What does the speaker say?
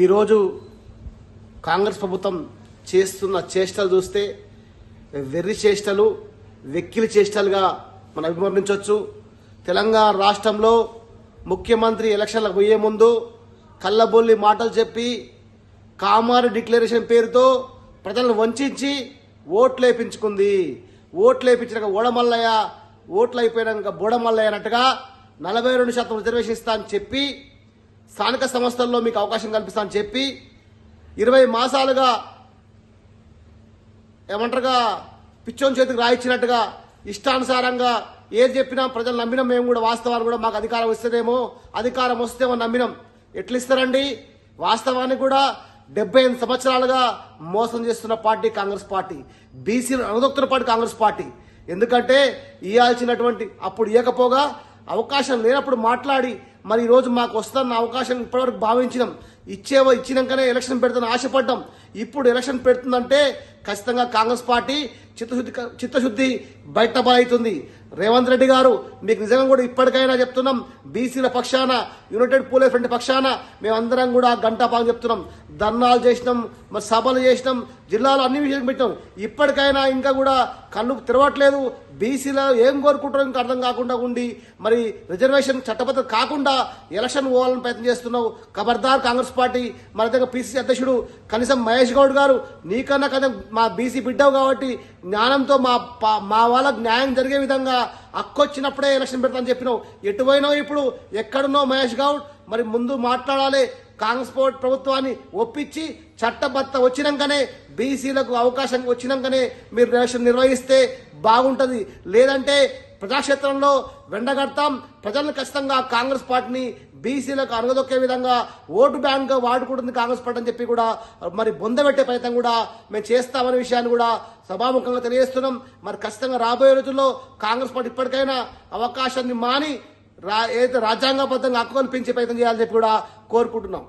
ఈరోజు కాంగ్రెస్ ప్రభుత్వం చేస్తున్న చేష్టలు చూస్తే వెర్రి చేష్టలు వెక్కిలి చేష్టలుగా మనం అభివర్ణించవచ్చు. తెలంగాణ రాష్ట్రంలో ముఖ్యమంత్రి ఎలక్షన్లకు పోయే ముందు కళ్ళబొల్లి మాటలు చెప్పి కామారి డిక్లరేషన్ పేరుతో ప్రజలను వంచి ఓట్లు వేయించుకుంది ఓట్లు వేయించినాక ఓడమల్లయ్య ఓట్లు అయిపోయినాక బోడమల్లయ్య అన్నట్టుగా నలభై రెండు శాతం రిజర్వేషన్ ఇస్తా అని చెప్పి స్థానిక సంస్థల్లో మీకు అవకాశం కల్పిస్తామని చెప్పి ఇరవై మాసాలుగా ఏమంటారుగా పిచ్చోని చేతికి రాయించినట్టుగా ఇష్టానుసారంగా ఏది చెప్పినా ప్రజలు నమ్మినాం మేము కూడా వాస్తవాన్ని కూడా మాకు అధికారం వస్తుందేమో అధికారం వస్తేమో నమ్మినాం. ఎట్లా ఇస్తారండి వాస్తవానికి కూడా డెబ్బై ఎనిమిది సంవత్సరాలుగా మోసం చేస్తున్న పార్టీ కాంగ్రెస్ పార్టీ. బీసీలు అనదొక్కుతున్న పార్టీ కాంగ్రెస్ పార్టీ. ఎందుకంటే ఇవ్వాల్సినటువంటి అప్పుడు ఇవ్వకపోగా అవకాశం లేనప్పుడు మాట్లాడి మరి ఈ రోజు మాకు వస్తున్న అవకాశం ఇప్పటివరకు భావించినాం. ఇచ్చేవో ఇచ్చినాకనే ఎలక్షన్ పెడతాను ఆశపడ్డాం. ఇప్పుడు ఎలక్షన్ పెడుతుందంటే ఖచ్చితంగా కాంగ్రెస్ పార్టీ చిత్తశుద్ధి చిత్తశుద్ధి బయటపడుతుంది. రేవంత్ రెడ్డి గారు మీకు నిజంగా కూడా ఇప్పటికైనా చెప్తున్నాం బీసీల పక్షాన యునైటెడ్ పూలే ఫ్రంట్ పక్షాన మేమందరం కూడా గంటాపాలు చెప్తున్నాం. ధర్నాలు చేసినాం మరి సభలు చేసినాం జిల్లాలో అన్ని విషయాలు పెట్టాం. ఇప్పటికైనా ఇంకా కూడా కళ్ళు తిరవట్లేదు. బీసీలో ఏం కోరుకుంటారో ఇంకా అర్థం కాకుండా ఉండి మరి రిజర్వేషన్ చట్టబద్ధత కాకుండా ఎలక్షన్ పోవాలని ప్రయత్నం చేస్తున్నావు. ఖబర్దార్ కాంగ్రెస్ పార్టీ మన దగ్గర పీసీసీ అధ్యక్షుడు కనీసం మహేష్ గౌడ్ గారు నీకన్నా కదా మా బీసీ బిడ్డవు కాబట్టి జ్ఞానంతో మా మా వాళ్ళకు న్యాయం జరిగే విధంగా అక్కొచ్చినప్పుడే ఎలక్షన్ పెడతానని చెప్పినావు. ఎటు ఇప్పుడు? ఎక్కడున్నావు మహేష్ గౌడ్? మరి ముందు మాట్లాడాలి. కాంగ్రెస్ ప్రభుత్వాన్ని ఒప్పించి చట్టబద్ధ వచ్చినాకనే బీసీలకు అవకాశం వచ్చినాకనే మీరు ఎలక్షన్ నిర్వహిస్తే బాగుంటుంది. లేదంటే ప్రజాక్షేత్రంలో వెండగడతాం. ప్రజలను ఖచ్చితంగా కాంగ్రెస్ పార్టీని బీసీలకు అనగదొక్కే విధంగా ఓటు బ్యాంక్గా వాడుకుంటుంది కాంగ్రెస్ పార్టీ అని చెప్పి కూడా మరి బొందబెట్టే ప్రయత్నం కూడా మేము చేస్తామనే విషయాన్ని కూడా సభాముఖంగా తెలియజేస్తున్నాం. మరి ఖచ్చితంగా రాబోయే రోజుల్లో కాంగ్రెస్ పార్టీ ఇప్పటికైనా అవకాశాన్ని మాని రా ఏదైతే రాజ్యాంగబద్ధంగా హక్కు పెంచే ప్రయత్నం చేయాలని చెప్పి కూడా కోరుకుంటున్నాం.